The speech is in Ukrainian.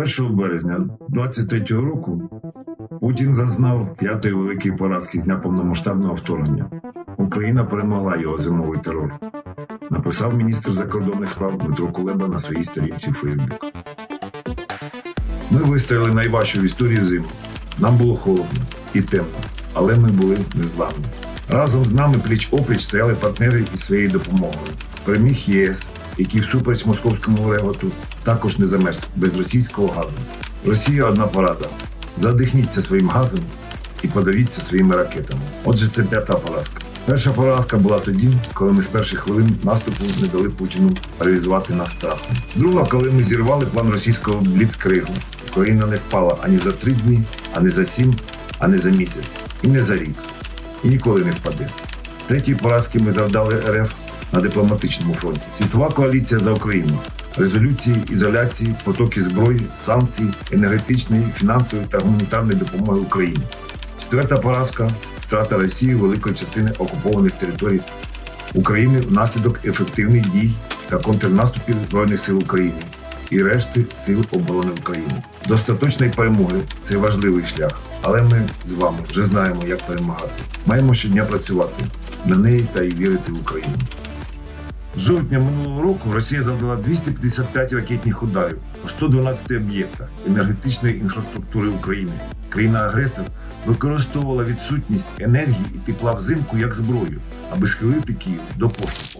1 березня 23-го року Путін зазнав п'ятої великої поразки з дня повномасштабного вторгнення. Україна перемогла його зимовий терор. Написав міністр закордонних справ Дмитро Кулеба на своїй сторінці у Фейсбук. Ми вистояли найважчу в історії зиму. Нам було холодно і темно, але ми були незламні. Разом з нами пліч опліч стояли партнери із своєю допомогою. Переміг ЄС, який всупереч московському реготу також не замерз без російського газу. Росія одна порада. Задихніться своїм газом і подавіться своїми ракетами. Отже, це п'ята поразка. Перша поразка була тоді, коли ми з перших хвилин наступу не дали Путіну реалізувати нас страхом. Друга, коли ми зірвали план російського бліцкригу. Україна не впала ані за три дні, ані за сім, ані за місяць, і не за рік. І ніколи не впаде. Третьої поразки ми завдали РФ на дипломатичному фронті. Світова коаліція за Україну. Резолюції, ізоляції, потоки зброї, санкції, енергетичної, фінансової та гуманітарної допомоги Україні. Четверта поразка втрата Росії великої частини окупованих територій України внаслідок ефективних дій та контрнаступів Збройних сил України і решти Сил оборони України. До остаточної перемоги це важливий шлях, але ми з вами вже знаємо, як перемагати. Маємо щодня працювати на неї та й вірити в Україну. Жовтня минулого року Росія завдала 255 ракетних ударів по 112 об'єктах енергетичної інфраструктури України. Країна-агресор використовувала відсутність енергії і тепла взимку як зброю, аби схилити Київ до поступок.